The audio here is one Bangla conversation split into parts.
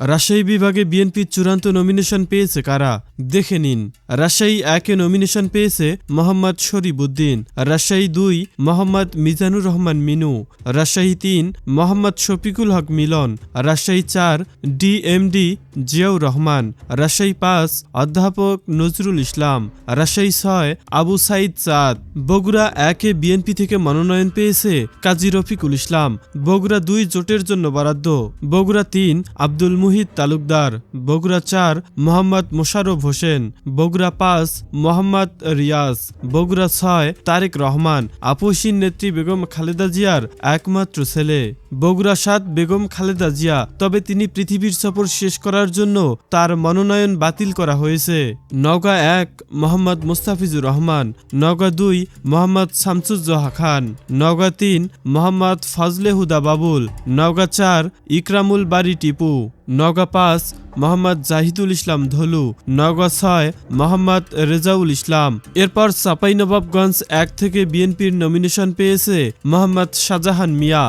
রাজশাহী বিভাগে বিএনপির চূড়ান্ত নমিনেশন পেয়েছে কারা? দেখে নিন। রাজশাহী একে নমিনেশন পেয়েছে মোহাম্মদ শরীফুদ্দিন, রাজশাহী দুই, মোহাম্মদ মিজানুর রহমান মিনু, রাজশাহী তিন, মোহাম্মদ শফিকুল হক মিলন, রাজশাহী চার, ডিএমডি জিয়াউর রহমান, রাজশাহী পাঁচ, অধ্যাপক নজরুল ইসলাম, রাজশাহী ছয়, আবু সাইদ চাঁদ বগুড়া একে বিএনপি থেকে মনোনয়ন পেয়েছে কাজী রফিকুল ইসলাম। বগুড়া দুই জোটের জন্য বরাদ্দ। বগুড়া তিন, আব্দুল মুহিত তালুকদার, বগুড়া চার মোহাম্মদ মোশারফ হোসেন, বগুড়া পাঁচ মোহাম্মদ রিয়াজ, বগুড়া ছয় তারেক রহমান আপুসিন নেত্রী বেগম খালেদা জিয়ার একমাত্র ছেলে। বগুড়া সাত বেগম খালেদা জিয়া, তবে তিনি পৃথিবীর সফর শেষ করার জন্য তার মনোনয়ন বাতিল করা হয়েছে। নওগাঁ এক, মোহাম্মদ মুস্তাফিজুর রহমান। নওগাঁ দুই, মোহাম্মদ শামসুজ্জোহা খান। নওগাঁ তিন, মোহাম্মদ ফজলে হুদা বাবুল। নওগাঁ চার, ইকরামুল বাড়ি টিপু। নওগাঁ পাঁচ, মোহাম্মদ জাহিদুল ইসলাম ধলু। নওগাঁ ছয়, মোহাম্মদ রেজাউল ইসলাম। এরপর চাঁপাইনবাবগঞ্জ এক থেকে বিএনপির নমিনেশন পেয়েছে মোহাম্মদ শাহজাহান মিয়া।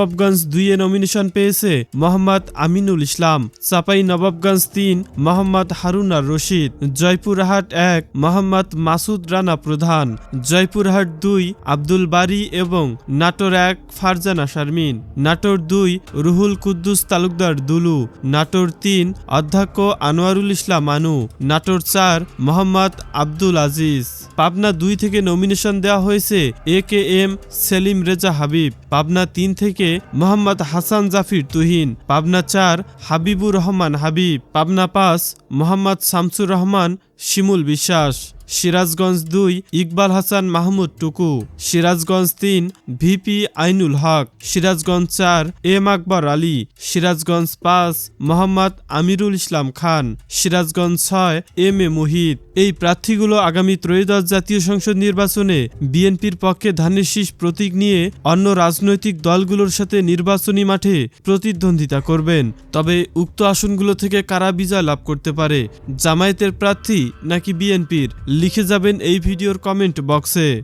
চাঁপাইনবাবগঞ্জ দুইয়ে নমিনেশন পেয়েছে মোহাম্মদ আমিনুল ইসলাম, চাপাই নবাবগঞ্জ তিন মোহাম্মদ হারুনার রশিদ, জয়পুরহাট এক মোহাম্মদ মাসুদ রানা প্রধান, জয়পুরহাট দুই আব্দুল বারি এবং নাটোর এক ফারজানা শারমিন, নাটোর দুই রুহুল কুদ্দুস তালুকদার দুলু, নাটোর তিন অধ্যক্ষ আনোয়ারুল ইসলাম আনু, নাটোর চার মোহাম্মদ আব্দুল আজিজ। পাবনা দুই থেকে নমিনেশন দেওয়া হয়েছে A K M Selim Reza Habib, Pabna তিন থেকে মোহাম্মদ হাসান জাফির তুহিন, পাবনা চার হাবিবুর রহমান হাবিব, পাবনা পাঁচ মোহাম্মদ শামসুর রহমান শিমুল বিশ্বাস, সিরাজগঞ্জ দুই, ইকবাল হাসান মাহমুদ টুকু, সিরাজগঞ্জ তিন, ভিপি আইনুল হক, সিরাজগঞ্জ চার, এম আকবর আলী, সিরাজগঞ্জ পাঁচ, মোহাম্মদ আমিরুল ইসলাম খান, সিরাজগঞ্জ ছয়, এম এ মুহিত। এই প্রার্থীগুলো আগামী ত্রয়োদশ জাতীয় সংসদ নির্বাচনে বিএনপির পক্ষে ধানের শীষ প্রতীক নিয়ে অন্য রাজনৈতিক দলগুলোর সাথে নির্বাচনী মাঠে প্রতিদ্বন্দ্বিতা করবেন। তবে উক্ত আসনগুলো থেকে কারা বিজয় লাভ করতে পারে? জামায়াতের প্রার্থী নাকি বিএনপির? লিখে যাবেন এই ভিডিওর কমেন্ট বক্সে।